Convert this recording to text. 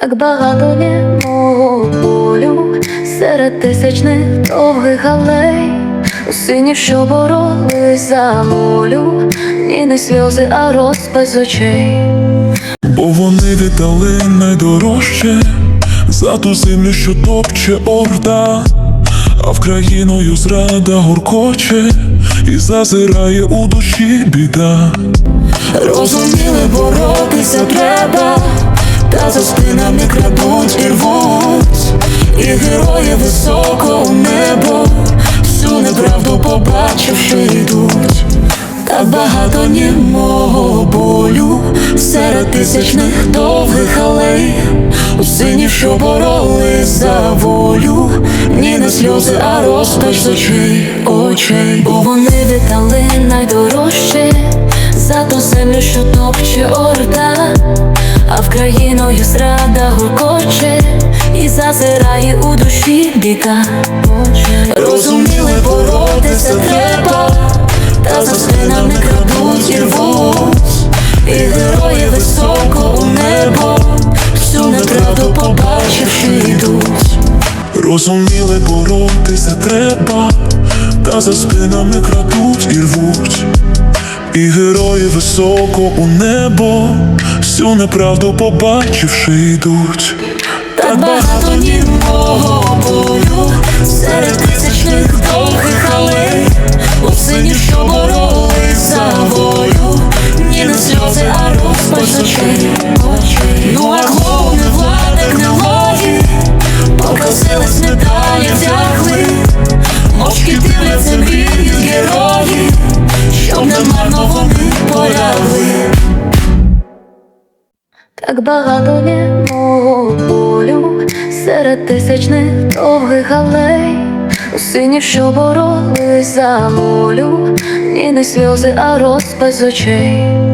Так багато німого болю серед тисячних довгих алей У сині, що боролись за волю, ні не сльози, а розпис очей. Бо вони віддали найдорожче за ту землю, що топче орда, а в країною зрада гуркоче і зазирає у душі біда. Розуміли, боротися треба, за спинами крадуть і рвуть, і герої високо у небо, всю неправду побачивши йдуть. Так багато німого болю серед тисячних довгих алей, у синів, що боролись за волю, ні не сльози, а розпач з очей, очей, бо вони віддали найдорожче за ту землю, що топче зрада гуркоче і зазирає у душі біда. Розуміли, боротися треба, та за спинами крадуть і рвуть, і герої високо у небо, всю неправду побачивши йдуть. Розуміли, боротися треба, та за спинами крадуть і рвуть. І герої високо у небо, всю неправду побачивши йдуть. Так багато німого болю серед так багато німого болю серед тисячних довгих алей У сині, що боролись за волю, ні не сльози, а розпис очей.